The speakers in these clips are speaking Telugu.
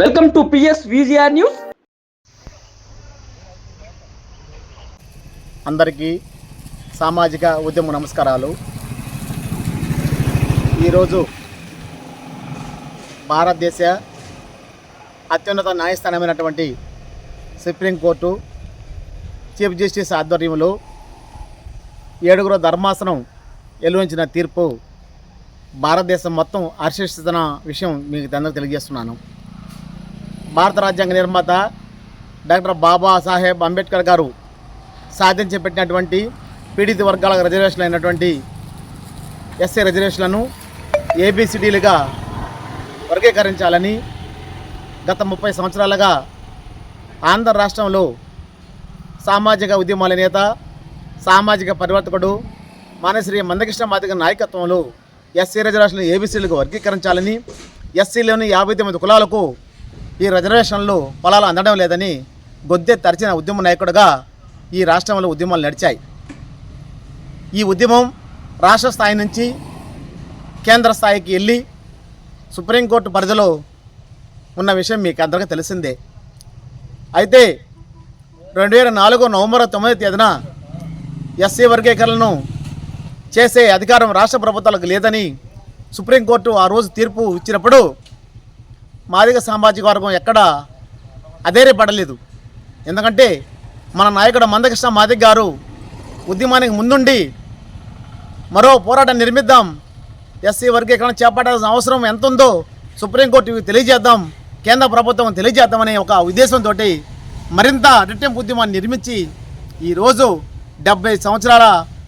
Welcome to PS VGR news. అందరికీ సామాజిక ఉద్యమ నమస్కారాలు. ఈరోజు భారతదేశ అత్యున్నత న్యాయస్థానమైనటువంటి సుప్రీంకోర్టు చీఫ్ జస్టిస్ ఆధ్వర్యంలో ఏడుగురు ధర్మాసనం వెలువరించిన తీర్పు భారతదేశం మొత్తం హర్షిస్తున్న విషయం మీకు అందరికీ తెలియజేస్తున్నాను. భారత రాజ్యాంగ నిర్మాత డాక్టర్ బాబా సాహెబ్ అంబేద్కర్ గారు సాధించి పెట్టినటువంటి పీడిత వర్గాల రిజర్వేషన్లు అయినటువంటి ఎస్సీ రిజర్వేషన్లను ఏబిసిడీలుగా వర్గీకరించాలని గత ముప్పై సంవత్సరాలుగా ఆంధ్ర రాష్ట్రంలో సామాజిక ఉద్యమాల నేత సామాజిక పరివర్తకుడు మానశ్రీ మందకృష్ణ మాదిగ నాయకత్వంలో ఎస్సీ రిజర్వేషన్లు ఏబిసీలుగా వర్గీకరించాలని ఎస్సీలోని యాభై తొమ్మిది కులాలకు ఈ రిజర్వేషన్లు పొలాలు అందడం లేదని గొద్దె తరిచిన ఉద్యమ నాయకుడుగా ఈ రాష్ట్రంలో ఉద్యమాలు నడిచాయి. ఈ ఉద్యమం రాష్ట్ర స్థాయి నుంచి కేంద్ర స్థాయికి వెళ్ళి సుప్రీంకోర్టు పరిధిలో ఉన్న విషయం మీకు అందరికీ తెలిసిందే. అయితే రెండు వేల నాలుగు నవంబర్ తొమ్మిది తేదీన ఎస్సీ వర్గీకరణను చేసే అధికారం రాష్ట్ర ప్రభుత్వాలకు లేదని సుప్రీంకోర్టు ఆ రోజు తీర్పు ఇచ్చినప్పుడు మాదిగ సామాజిక వర్గం ఎక్కడ అధైర్యపడలేదు. ఎందుకంటే మన నాయకుడు మందకృష్ణ మాదిగ గారు ఉద్యమానికి ముందుండి మరో పోరాటం నిర్మిద్దాం ఎస్సీ వర్గీకరణ చేపట్టాల్సిన అవసరం ఎంత ఉందో సుప్రీంకోర్టుకి తెలియజేద్దాం కేంద్ర ప్రభుత్వం తెలియజేద్దామనే ఒక ఉద్దేశంతో మరింత రెట్టింపు ఉద్యమాన్ని నిర్మించి ఈరోజు డెబ్బై సంవత్సరాల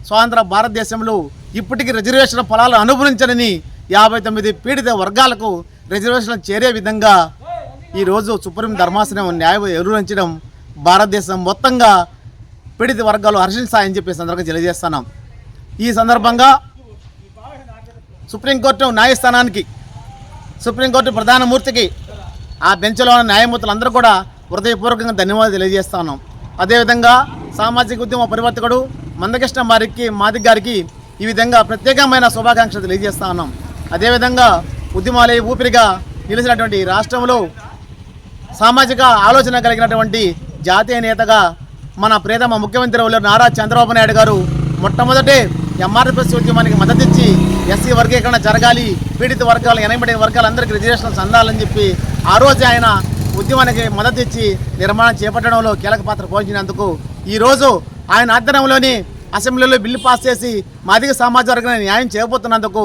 స్వాతంత్ర భారతదేశంలో ఇప్పటికీ రిజర్వేషన్ ఫలాలు అనుభవించనని యాభై తొమ్మిది పీడిత వర్గాలకు రిజర్వేషన్ చేరే విధంగా ఈరోజు సుప్రీం ధర్మాసనం న్యాయం ఎరువించడం భారతదేశం మొత్తంగా పీడిత వర్గాలు హర్షిస్తాయని చెప్పి సందర్భంగా తెలియజేస్తున్నాం. ఈ సందర్భంగా సుప్రీంకోర్టు న్యాయస్థానానికి సుప్రీంకోర్టు ప్రధాన మూర్తికి ఆ బెంచ్లో ఉన్న న్యాయమూర్తులందరూ కూడా హృదయపూర్వకంగా ధన్యవాదాలు తెలియజేస్తున్నాం. అదేవిధంగా సామాజిక ఉద్యమ పరివర్తకుడు మందకృష్ణ వారికి మాదిక్ గారికి ఈ విధంగా ప్రత్యేకమైన శుభాకాంక్షలు తెలియజేస్తా ఉన్నాం అదేవిధంగా ఉద్యమాలే ఊపిరిగా నిలిచినటువంటి రాష్ట్రంలో సామాజిక ఆలోచన కలిగినటువంటి జాతీయ నేతగా మన ప్రేతమ ముఖ్యమంత్రి నారా చంద్రబాబు నాయుడు గారు మొట్టమొదటే ఎంఆర్ఎఫ్ఎస్ ఉద్యమానికి మద్దతిచ్చి ఎస్సీ వర్గీకరణ జరగాలి పీడిత వర్గాలు ఎనభై వర్గాలందరికీ రిజర్వేషన్స్ అందాలని చెప్పి ఆ రోజు ఆయన ఉద్యమానికి మద్దతు ఇచ్చి నిర్మాణం చేపట్టడంలో కీలక పాత్ర పోషించినందుకు ఈరోజు ఆయన ఆధ్వర్యంలోని అసెంబ్లీలో బిల్లు పాస్ చేసి మాదిగ సమాజ వర్గాన్ని న్యాయం చేయబోతున్నందుకు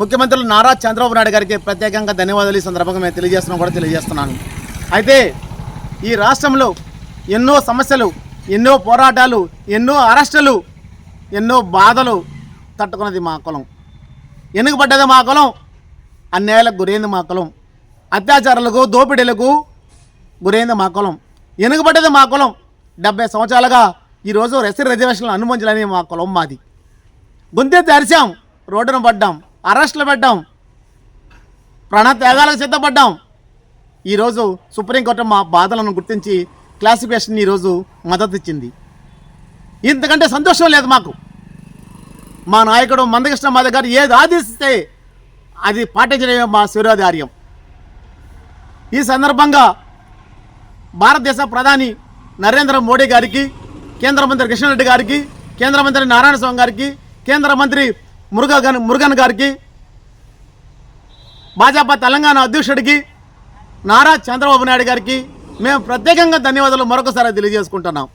ముఖ్యమంత్రులు నారా చంద్రబాబు నాయుడు గారికి ప్రత్యేకంగా ధన్యవాదాలు ఈ సందర్భంగా మేము తెలియజేస్తున్నాం కూడా తెలియజేస్తున్నాను. అయితే ఈ రాష్ట్రంలో ఎన్నో సమస్యలు ఎన్నో పోరాటాలు ఎన్నో అరెస్టులు ఎన్నో బాధలు తట్టుకున్నది మా కులం. వెనుకబడ్డది మా కులం? అన్యాయాలకు గురైంది మా కులం. అత్యాచారాలకు దోపిడీలకు గురైంది మా కులం. వెనుకబడ్డది మా కులం? డెబ్బై సంవత్సరాలుగా ఈరోజు రెసి రిజర్వేషన్లు అనుమతించాలని మా కులం మాది. గుంతే తెరిచాం రోడ్డున పడ్డాం. అరెస్టులు పెట్టాం ప్రాణత్యాగాలకు సిద్ధపడ్డాం. ఈరోజు సుప్రీంకోర్టు మా బాధలను గుర్తించి క్లాసిఫికేషన్ ఈరోజు మద్దతు ఇచ్చింది ఇంతకంటే సంతోషం లేదు మాకు. మా నాయకుడు మందకృష్ణ మాధవ్ గారు ఏది ఆదేశిస్తే అది పాటించడమే మా శిరోధార్యం. ఈ సందర్భంగా భారతదేశ ప్రధాని నరేంద్ర మోడీ గారికి కేంద్ర మంత్రి కిషన్ రెడ్డి గారికి కేంద్ర మంత్రి నారాయణ స్వామి గారికి కేంద్ర మంత్రి మురుగన్ మురుగన్ గారికి భాజపా తెలంగాణ అధ్యక్షుడికి నారా చంద్రబాబు నాయుడు గారికి మేము ప్రత్యేకంగా ధన్యవాదాలు మరొకసారి తెలియజేసుకుంటున్నాం.